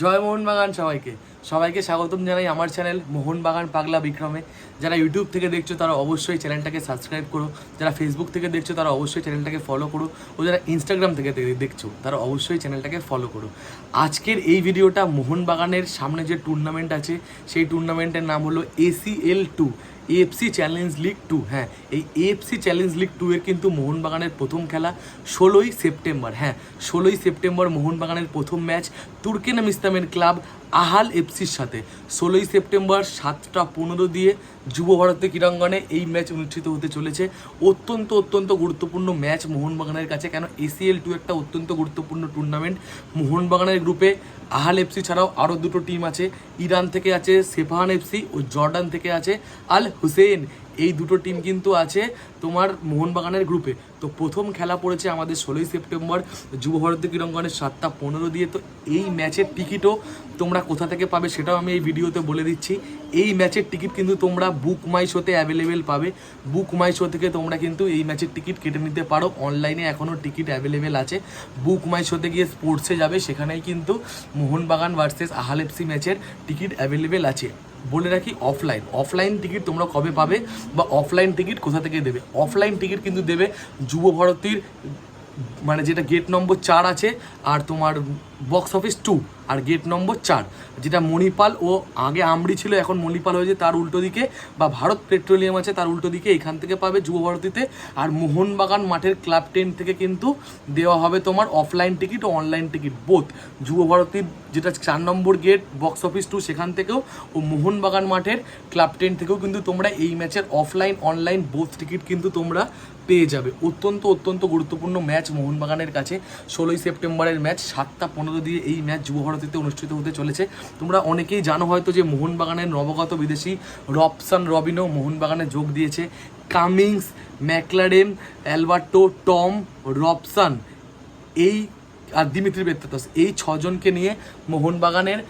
জয় মোহনবাগান সবাইকে। সবাইকে স্বাগতম জানাই আমার চ্যানেল মোহনবাগান পাগলা বিক্রমে। যারা ইউটিউব থেকে দেখছ, তারা অবশ্যই চ্যানেলটাকে সাবস্ক্রাইব করো। যারা ফেসবুক থেকে দেখছ, তারা অবশ্যই চ্যানেলটাকে ফলো করো। ও যারা ইনস্টাগ্রাম থেকে দেখছ, তারা অবশ্যই চ্যানেলটাকে ফলো করো। আজকের এই ভিডিওটা মোহনবাগানের সামনে যে টুর্নামেন্ট আছে, সেই টুর্নামেন্টের নাম হলো ACL two AFC challenge league two হ্যাঁ এই এএফসি চ্যালেঞ্জ লিগ টু এর কিন্তু মোহনবাগানের প্রথম খেলা ষোলোই সেপ্টেম্বর। হ্যাঁ ষোলোই সেপ্টেম্বর মোহনবাগানের প্রথম ম্যাচ তুর্কেনাম ইসলামের ক্লাব আহাল এফসির সাথে। ষোলোই সেপ্টেম্বর সাতটা পনেরো দিয়ে যুব ভারতী ক্রীড়াঙ্গনে এই ম্যাচ অনুষ্ঠিত হতে চলেছে। অত্যন্ত অত্যন্ত গুরুত্বপূর্ণ ম্যাচ মোহনবাগানের কাছে। কেন? এসিএল টু একটা অত্যন্ত গুরুত্বপূর্ণ টুর্নামেন্ট মোহনবাগানের গ্রুপে আহাল এফসি ছাড়াও আরও দুটো টিম আছে। ইরান থেকে আছে সেফাহান এফসি ও জর্ডান থেকে আছে আল হুসেন এই দুটো টিম কিন্তু আছে তোমার মোহনবাগানের গ্রুপে তো প্রথম খেলা পড়েছে আমাদের ষোলোই সেপ্টেম্বর যুব ভারতী ক্রীড়াঙ্গনের সাতটা পনেরো দিয়ে। তো এই ম্যাচের টিকিটও তোমরা কোথা থেকে পাবে সেটাও আমি এই ভিডিওতে বলে দিচ্ছি। এই ম্যাচের টিকিট কিন্তু তোমরা বুক মাই শোতে অ্যাভেলেবেল পাবে। বুক মাই শো থেকে তোমরা কিন্তু এই ম্যাচের টিকিট কেটে নিতে পারো। অনলাইনে এখনও টিকিট অ্যাভেলেবেল আছে। বুক মাই শোতে গিয়ে স্পোর্টসে যাবে। সেখানেই কিন্তু মোহনবাগান ভার্সেস আহাল এফসি ম্যাচের টিকিট অ্যাভেলেবেল আছে। বলে রাখি অফলাইন অফলাইন টিকিট তোমরা কবে পাবে বা অফলাইন টিকিট কোথা থেকে দেবে? অফলাইন টিকিট কিন্তু দেবে যুব ভারতীর মানে যেটা গেট নম্বর চার আছে, আর তোমার বক্স অফিস টু আর গেট নম্বর চার, যেটা মণিপাল ও আগে আমরি ছিল, এখন মণিপাল হয়েছে তার উল্টো দিকে, বা ভারত পেট্রোলিয়াম আছে তার উল্টো দিকে, এখান থেকে পাবে যুব ভারতীতে। আর মোহনবাগান মাঠের ক্লাব টেন থেকে কিন্তু দেওয়া হবে তোমার অফলাইন টিকিট ও অনলাইন টিকিট বোথ যুব ভারতীর যেটা চার number gate box office two সেখান থেকেও, ও মোহনবাগান মাঠের ক্লাব টেন থেকেও কিন্তু তোমরা এই ম্যাচের অফলাইন অনলাইন বোথ টিকিট কিন্তু তোমরা পেয়ে যাবে। অত্যন্ত অত্যন্ত গুরুত্বপূর্ণ ম্যাচ মোহনবাগানের কাছে। ষোলোই সেপ্টেম্বরের ম্যাচ সাতটা পনেরো দিয়ে এই ম্যাচ যুব ভারতীতে অনুষ্ঠিত হতে চলেছে। তোমরা অনেকেই জানো হয়তো যে মোহনবাগানের নবগত বিদেশি রবসান রবিনও মোহনবাগানে যোগ দিয়েছে। Cummings Maclaren Alberto, Tom Robson এই আর দিমিত্রি বেত্তাতস এই ছজনকে নিয়ে মোহনবাগানের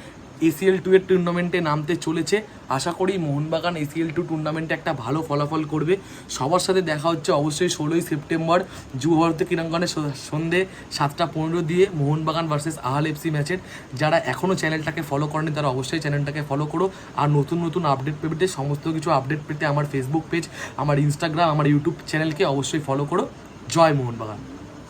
এসিএল টু এর টুর্নামেন্টে নামতে চলেছে। আশা করি মোহনবাগান এসিএল টু টুর্নামেন্টে একটা ভালো ফলাফল করবে। সবার সাথে দেখা হচ্ছে অবশ্যই ষোলোই সেপ্টেম্বর যুব ভারতী ক্রীড়াঙ্গনে সন্ধে সাতটা পনেরো দিয়ে মোহনবাগান ভার্সেস আহাল এফসি ম্যাচের যারা এখনও চ্যানেলটাকে ফলো করেনি, তারা অবশ্যই চ্যানেলটাকে ফলো করো। আর নতুন নতুন আপডেট পেতে, সমস্ত কিছু আপডেট পেতে আমার ফেসবুক পেজ আমার ইনস্টাগ্রাম আমার ইউটিউব চ্যানেলকে অবশ্যই ফলো করো। জয় মোহনবাগান।